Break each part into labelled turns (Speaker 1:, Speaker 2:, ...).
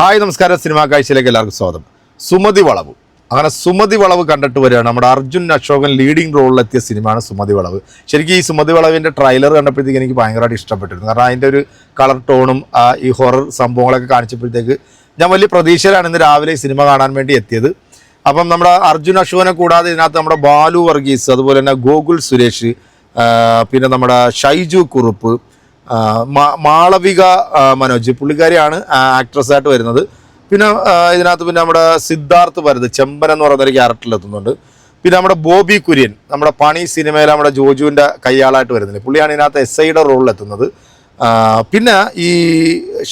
Speaker 1: Hi നമസ്കാരം. Cinema കാഴ്ചയിലേക്ക് എല്ലാവർക്കും സ്വാഗതം. സുമതി വളവ്. അങ്ങനെ സുമതി വളവ് കണ്ടിട്ട് വരികയാണ്. നമ്മുടെ അർജുൻ അശോകൻ ലീഡിംഗ് റോളിലെത്തിയ സിനിമയാണ് സുമതി വളവ്. ശരിക്കും ഈ സുമതി വളവിന്റെ ട്രെയിലർ കണ്ടപ്പോഴത്തേക്ക് എനിക്ക് ഭയങ്കരമായിട്ട് ഇഷ്ടപ്പെട്ടിരുന്നു. കാരണം അതിന്റെ ഒരു കളർ ടോണും ഈ ഹൊറർ സംഭവങ്ങളൊക്കെ കാണിച്ചപ്പോഴത്തേക്ക് ഞാൻ വലിയ പ്രതീക്ഷയിലാണ് ഇന്ന് രാവിലെ ഈ സിനിമ കാണാൻ വേണ്ടി എത്തിയത്. അപ്പം നമ്മുടെ അർജുൻ അശോകനെ കൂടാതെ ഇതിനകത്ത് നമ്മുടെ ബാലു വർഗീസ് അതുപോലെ തന്നെ ഗോകുൽ സുരേഷ് പിന്നെ നമ്മുടെ ഷൈജു കുറുപ്പ് മാളവിക മനോജ് പുള്ളിക്കാരിയാണ് ആക്ട്രസ് ആയിട്ട് വരുന്നത്. പിന്നെ ഇതിനകത്ത് പിന്നെ നമ്മുടെ സിദ്ധാർത്ഥ് ഭരത് ചെമ്പൻ എന്ന് പറയുന്ന ഒരു ക്യാരക്ടറിൽ എത്തുന്നുണ്ട്. പിന്നെ നമ്മുടെ ബോബി കുര്യൻ നമ്മുടെ പണി സിനിമയിൽ നമ്മുടെ ജോജുവിന്റെ കയ്യാളായിട്ട് വരുന്നത് പുള്ളിയാണ് ഇതിനകത്ത് എസ് ഐയുടെ ആ, പിന്നെ ഈ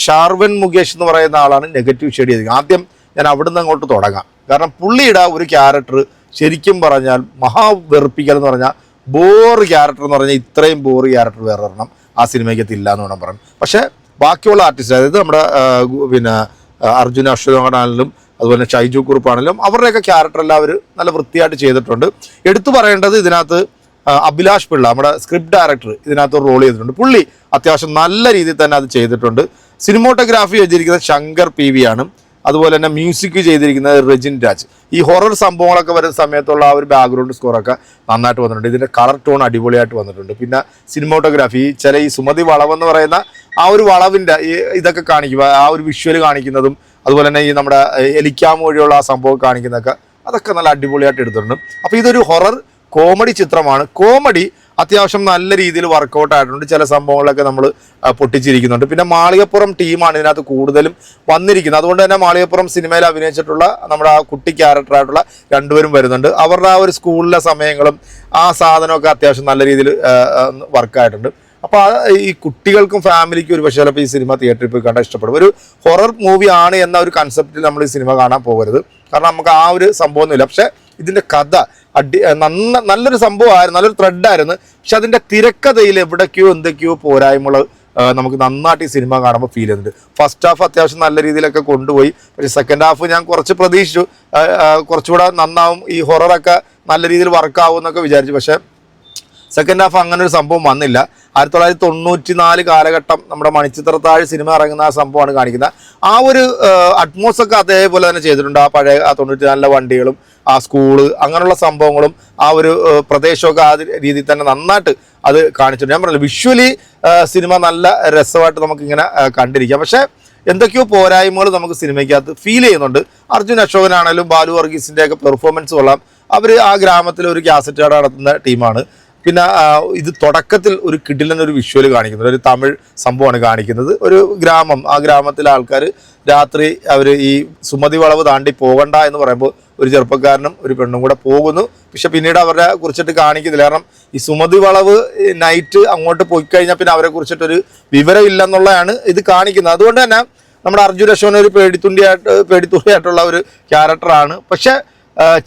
Speaker 1: ഷാർവൻ മുകേഷ് എന്ന് പറയുന്ന ആളാണ് നെഗറ്റീവ് ഷെയ്ഡ് ചെയ്തത് ആദ്യം ഞാൻ അവിടുന്ന് അങ്ങോട്ട് തുടങ്ങാം. കാരണം പുള്ളിയുടെ ഒരു ക്യാരക്ടർ ശരിക്കും പറഞ്ഞാൽ മഹാ വെറുപ്പിക്കൽ എന്ന് പറഞ്ഞാൽ ബോർ ക്യാരക്ടർ എന്ന് പറഞ്ഞാൽ ഇത്രയും ബോർ ക്യാരക്ടർ വേറെ ഒരെണ്ണം ആ സിനിമയ്ക്കകത്ത് ഇല്ല എന്ന് വേണം പറയാൻ. പക്ഷേ ബാക്കിയുള്ള ആർട്ടിസ്റ്റ് അതായത് നമ്മുടെ പിന്നെ അർജുൻ അർജുന അശ്വതാണെങ്കിലും അതുപോലെ ഷൈജു കുറുപ്പാണെങ്കിലും അവരുടെയൊക്കെ ക്യാരക്ടർ എല്ലാം അവർ നല്ല വൃത്തിയായിട്ട് ചെയ്തിട്ടുണ്ട്. എടുത്തു പറയേണ്ടത് ഇതിനകത്ത് അഭിലാഷ് പിള്ള നമ്മുടെ സ്ക്രിപ്റ്റ് ഡയറക്ടർ ഇതിനകത്ത് റോൾ ചെയ്തിട്ടുണ്ട്. പുള്ളി അത്യാവശ്യം നല്ല രീതിയിൽ തന്നെ അത് ചെയ്തിട്ടുണ്ട്. സിനിമോട്ടോഗ്രാഫി ചെയ്തിരിക്കുന്നത് ശങ്കർ പി വി ആണ്. അതുപോലെ തന്നെ മ്യൂസിക് ചെയ്തിരിക്കുന്നത് റെജിൻ രാജ്. ഈ ഹൊറർ സംഭവങ്ങളൊക്കെ വരുന്ന സമയത്തുള്ള ആ ഒരു ബാക്ക്ഗ്രൗണ്ട് സ്കോറൊക്കെ നന്നായിട്ട് വന്നിട്ടുണ്ട്. ഇതിന്റെ കളർ ടോൺ അടിപൊളിയായിട്ട് വന്നിട്ടുണ്ട്. പിന്നെ സിനിമോട്ടോഗ്രാഫി ചില ഈ സുമതി വളവെന്ന് പറയുന്ന ആ ഒരു വളവിന്റെ ഇതൊക്കെ കാണിക്കുക ആ ഒരു വിഷ്വൽ കാണിക്കുന്നതും അതുപോലെ തന്നെ ഈ നമ്മുടെ എലിക്കാമ് വഴിയുള്ള ആ സംഭവം കാണിക്കുന്നതൊക്കെ അതൊക്കെ നല്ല അടിപൊളിയായിട്ട് എടുത്തിട്ടുണ്ട്. അപ്പോൾ ഇതൊരു ഹൊറർ കോമഡി ചിത്രമാണ്. കോമഡി അത്യാവശ്യം നല്ല രീതിയിൽ വർക്കൗട്ട് ആയിട്ടുണ്ട്. ചില സംഭവങ്ങളൊക്കെ നമ്മൾ പൊട്ടിച്ചിരിക്കുന്നുണ്ട്. പിന്നെ മാളികപ്പുറം ടീമാണ് ഇതിനകത്ത് കൂടുതലും വന്നിരിക്കുന്നത്. അതുകൊണ്ട് തന്നെ മാളികപ്പുറം സിനിമയിൽ അഭിനയിച്ചിട്ടുള്ള നമ്മുടെ ആ കുട്ടി ക്യാരക്ടറായിട്ടുള്ള രണ്ടുപേരും വരുന്നുണ്ട്. അവരുടെ ആ ഒരു സ്കൂളിലെ സമയങ്ങളും ആ സാധനമൊക്കെ അത്യാവശ്യം നല്ല രീതിയിൽ വർക്കായിട്ടുണ്ട് അപ്പോൾ ഈ കുട്ടികൾക്കും ഫാമിലിക്കും ഒരു പക്ഷേ ചിലപ്പോൾ ഈ സിനിമ തിയേറ്ററിൽ പോയി കണ്ടാൽ ഇഷ്ടപ്പെടും. ഒരു ഹൊറർ മൂവി ആണ് എന്ന ഒരു കൺസെപ്റ്റിൽ നമ്മൾ ഈ സിനിമ കാണാൻ പോകരുത്. കാരണം നമുക്ക് ആ ഒരു സംഭവമൊന്നുമില്ല. പക്ഷേ ഇതിന്റെ കഥ അടി നന്ന നല്ലൊരു സംഭവമായിരുന്നു നല്ലൊരു ത്രെഡായിരുന്നു പക്ഷെ അതിന്റെ തിരക്കഥയിൽ എവിടേക്കോ എന്തൊക്കെയോ പോരായ്മകൾ നമുക്ക് നന്നായിട്ട് ഈ സിനിമ കാണുമ്പോൾ ഫീൽ ചെയ്യുന്നുണ്ട്. ഫസ്റ്റ് ഹാഫ് അത്യാവശ്യം നല്ല രീതിയിലൊക്കെ കൊണ്ടുപോയി. പക്ഷേ സെക്കൻഡ് ഹാഫ് ഞാൻ കുറച്ച് പ്രതീക്ഷിച്ചു. കുറച്ചുകൂടെ നന്നാവും ഈ ഹൊററൊക്കെ നല്ല രീതിയിൽ വർക്കാവും എന്നൊക്കെ വിചാരിച്ചു. പക്ഷേ സെക്കൻഡ് ഹാഫ് അങ്ങനെ ഒരു സംഭവം വന്നില്ല. ആയിരത്തി തൊള്ളായിരത്തി തൊണ്ണൂറ്റി നാല് കാലഘട്ടം നമ്മുടെ മണിച്ചിത്രത്താഴ് സിനിമ ഇറങ്ങുന്ന ആ സംഭവമാണ് കാണിക്കുന്നത്. ആ ഒരു അറ്റ്മോസ് ഒക്കെ അതേപോലെ തന്നെ ചെയ്തിട്ടുണ്ട്. ആ പഴയ ആ തൊണ്ണൂറ്റി നാലിലെ വണ്ടികളും ആ സ്കൂൾ അങ്ങനെയുള്ള സംഭവങ്ങളും ആ ഒരു പ്രദേശമൊക്കെ ആ രീതിയിൽ തന്നെ നന്നായിട്ട് അത് കാണിച്ചിട്ടുണ്ട്. ഞാൻ പറഞ്ഞില്ല വിഷ്വലി സിനിമ നല്ല രസമായിട്ട് നമുക്കിങ്ങനെ കണ്ടിരിക്കാം. പക്ഷേ എന്തൊക്കെയോ പോരായ്മകൾ നമുക്ക് സിനിമയ്ക്കകത്ത് ഫീൽ ചെയ്യുന്നുണ്ട്. അർജുൻ അശോകനാണെങ്കിലും ബാലു വർഗീസിന്റെ ഒക്കെ പെർഫോമൻസ് കൊള്ളാം. അവർ ആ ഗ്രാമത്തിൽ ഒരു കാസറ്റ് നടത്തുന്ന ടീമാണ് പിന്നെ ഇത് തുടക്കത്തിൽ ഒരു കിടിലൻ ഒരു വിഷ്വൽ കാണിക്കുന്നത് ഒരു തമിഴ് സംഭവമാണ് കാണിക്കുന്നത്. ഒരു ഗ്രാമം. ആ ഗ്രാമത്തിലെ ആൾക്കാർ രാത്രി അവർ ഈ സുമതി വളവ് താണ്ടി പോകണ്ട എന്ന് പറയുമ്പോൾ ഒരു ചെറുപ്പക്കാരനും ഒരു പെണ്ണും കൂടെ പോകുന്നു. പക്ഷെ പിന്നീട് അവരെ കുറിച്ചിട്ട് കാണിക്കുന്നില്ല. കാരണം ഈ സുമതി വളവ് നൈറ്റ് അങ്ങോട്ട് പോയി കഴിഞ്ഞാൽ പിന്നെ അവരെ കുറിച്ചിട്ടൊരു വിവരം ഇല്ലെന്നുള്ളതാണ് ഇത് കാണിക്കുന്നത്. അതുകൊണ്ട് തന്നെ നമ്മുടെ അർജുൻ അശോകൻ ഒരു പേടിത്തുണ്ടിയായിട്ട് പേടിത്തുണ്ടിയായിട്ടുള്ള ഒരു ക്യാരക്ടറാണ് പക്ഷേ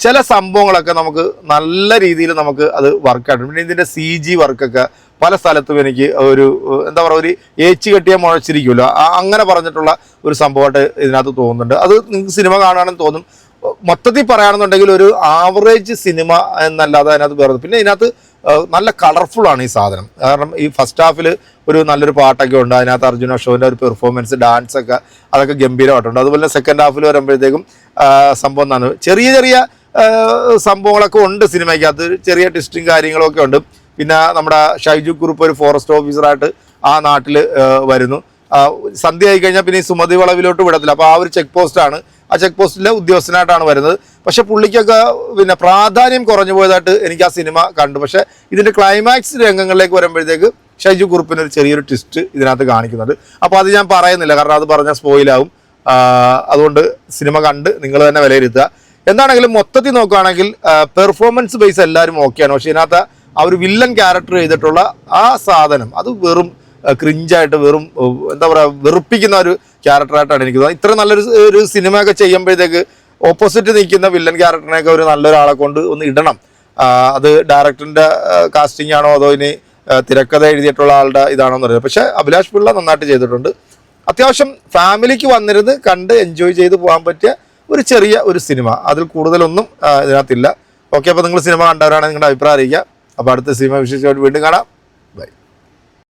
Speaker 1: ചില സംഭവങ്ങളൊക്കെ നമുക്ക് നല്ല രീതിയിൽ നമുക്ക് അത് വർക്കായിട്ട് പിന്നെ ഇതിന്റെ സി ജി വർക്കൊക്കെ പല സ്ഥലത്തും എനിക്ക് ഒരു എന്താ പറയുക ഒരു ഏച്ച് കെട്ടിയ മുഴച്ചിരിക്കുമല്ലോ. അങ്ങനെ പറഞ്ഞിട്ടുള്ള ഒരു സംഭവമായിട്ട് ഇതിനകത്ത് തോന്നുന്നുണ്ട്. അത് നിങ്ങൾക്ക് സിനിമ കാണുകയാണെന്ന് തോന്നും. മൊത്തത്തിൽ പറയുകയാണെന്നുണ്ടെങ്കിൽ ഒരു ആവറേജ് സിനിമ എന്നല്ലാതെ അതിനകത്ത് വേറെ പിന്നെ ഇതിനകത്ത് നല്ല കളർഫുൾ ആണ് ഈ സാധനം. കാരണം ഈ ഫസ്റ്റ് ഹാഫിൽ ഒരു നല്ലൊരു പാട്ടൊക്കെ ഉണ്ട്. അതിനകത്ത് അർജുന ഷോന്റെ ഒരു പെർഫോമൻസ് ഡാൻസ് ഒക്കെ അതൊക്കെ ഗംഭീരമായിട്ടുണ്ട്. അതുപോലെ സെക്കൻഡ് ഹാഫിൽ വരുമ്പോഴത്തേക്കും സംഭവം എന്താണ്? ചെറിയ ചെറിയ സംഭവങ്ങളൊക്കെ ഉണ്ട് സിനിമയ്ക്കകത്ത്. ചെറിയ ട്വിസ്റ്റും കാര്യങ്ങളൊക്കെ ഉണ്ട്. പിന്നെ നമ്മുടെ ഷൈജു കുറുപ്പ് ഒരു ഫോറസ്റ്റ് ഓഫീസറായിട്ട് ആ നാട്ടിൽ വരുന്നു. സന്ധ്യ ആയി കഴിഞ്ഞാൽ പിന്നെ ഈ സുമതി വളവിലോട്ട് വിടത്തില്ല. അപ്പോൾ ആ ഒരു ചെക്ക് പോസ്റ്റാണ് ആ ചെക്ക് പോസ്റ്റിലെ ഉദ്യോഗസ്ഥനായിട്ടാണ് വരുന്നത്. പക്ഷെ പുള്ളിക്കൊക്കെ പിന്നെ പ്രാധാന്യം കുറഞ്ഞു പോയതായിട്ട് എനിക്ക് ആ സിനിമ കണ്ടു. പക്ഷേ ഇതിന്റെ ക്ലൈമാക്സ് രംഗങ്ങളിലേക്ക് വരുമ്പോഴത്തേക്ക് ഷൈജു കുറുപ്പിന് ഒരു ചെറിയൊരു ട്വിസ്റ്റ് ഇതിനകത്ത് കാണിക്കുന്നുണ്ട്. അപ്പോൾ അത് ഞാൻ പറയുന്നില്ല. കാരണം അത് പറഞ്ഞാൽ സ്പോയിലാവും അതുകൊണ്ട് സിനിമ കണ്ട് നിങ്ങൾ തന്നെ വിലയിരുത്തുക. എന്താണെങ്കിലും മൊത്തത്തിൽ നോക്കുകയാണെങ്കിൽ പെർഫോമൻസ് ബേസ് എല്ലാവരും ഓക്കെയാണ് പക്ഷേ ഇതിനകത്ത് ആ ഒരു വില്ലൻ ക്യാരക്ടർ ചെയ്തിട്ടുള്ള ആ സാധനം അത് വെറും ക്രിഞ്ചായിട്ട് വെറും എന്താ പറയുക വെറുപ്പിക്കുന്ന ഒരു ക്യാരക്ടറായിട്ടാണ് എനിക്ക് തോന്നുന്നത്. ഇത്ര നല്ലൊരു ഒരു സിനിമയൊക്കെ ചെയ്യുമ്പോഴത്തേക്ക് ഓപ്പോസിറ്റ് നിൽക്കുന്ന വില്ലൻ ക്യാരക്ടറിനെയൊക്കെ ഒരു നല്ലൊരാളെ കൊണ്ട് ഒന്ന് ഇടണം. അത് ഡയറക്ടറിന്റെ കാസ്റ്റിംഗ് ആണോ അതോ ഇനി തിരക്കഥ എഴുതിയിട്ടുള്ള ആളുടെ ഇതാണോ എന്ന് പറയുന്നത് പക്ഷേ അഭിലാഷ് പിള്ള നന്നായിട്ട് ചെയ്തിട്ടുണ്ട്. അത്യാവശ്യം ഫാമിലിക്ക് വന്നിരുന്ന് കണ്ട് എൻജോയ് ചെയ്ത് പോകാൻ പറ്റിയ ഒരു ചെറിയ ഒരു സിനിമ. അതിൽ കൂടുതലൊന്നും ഇതിനകത്തില്ല. ഓക്കെ അപ്പോൾ നിങ്ങൾ സിനിമ കണ്ടവരാണെങ്കിൽ നിങ്ങളുടെ അഭിപ്രായം അറിയിക്കുക. അപ്പോൾ അടുത്ത സിനിമ വിശേഷമായിട്ട് വീണ്ടും കാണാം.